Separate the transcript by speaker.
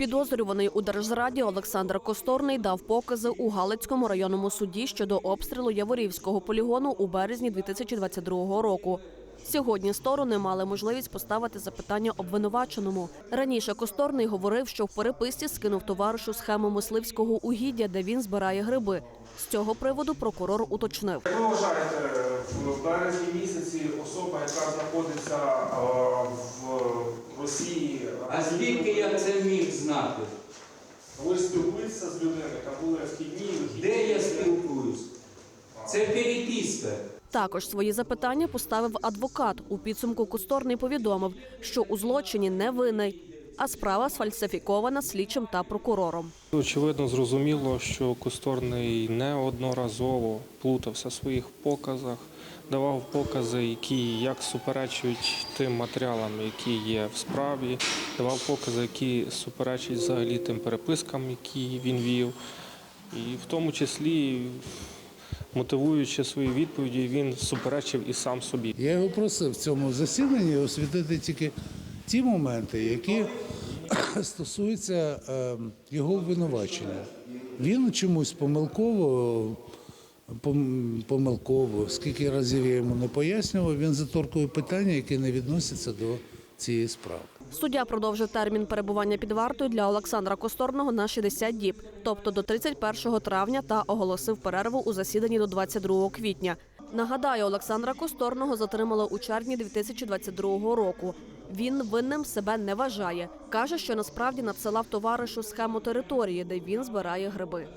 Speaker 1: Підозрюваний у держзраді Олександр Косторний дав покази у Галицькому районному суді щодо обстрілу Яворівського полігону у березні 2022 року. Сьогодні сторони мали можливість поставити запитання обвинуваченому. Раніше Косторний говорив, що в переписці скинув товаришу схему мисливського угіддя, де він збирає гриби. З цього приводу прокурор уточнив.
Speaker 2: Ви вважаєте, в березні місяці особа, яка знаходиться е, в Росії,
Speaker 3: А звідки знати?
Speaker 2: ви спілкуєтеся з людиною, яка була в кідні?
Speaker 3: Де я спілкуюсь? Це переписка.
Speaker 1: Також свої запитання поставив адвокат. У підсумку Косторний повідомив, що у злочині не винний, а справа сфальсифікована слідчим та прокурором.
Speaker 4: Очевидно, зрозуміло, що Косторний неодноразово плутався в своїх показах, давав покази, які як суперечують тим матеріалам, які є в справі, давав покази, які суперечать взагалі тим перепискам, які він вів. І в тому числі, мотивуючи свої відповіді, він суперечив і сам собі.
Speaker 5: Я його просив в цьому засіданні освітити тільки ті моменти, які стосуються е, його обвинувачення. Він чомусь помилково, помилково, скільки разів я йому не пояснював, він заторкує питання, які не відносяться до цієї справи.
Speaker 1: Суддя продовжив термін перебування під вартою для Олександра Косторного на 60 діб, тобто до 31 травня, та оголосив перерву у засіданні до 22 квітня. Нагадаю, Олександра Косторного затримали у червні 2022 року. Він винним себе не вважає. каже, що насправді надсилав товаришу схему території, де він збирає гриби.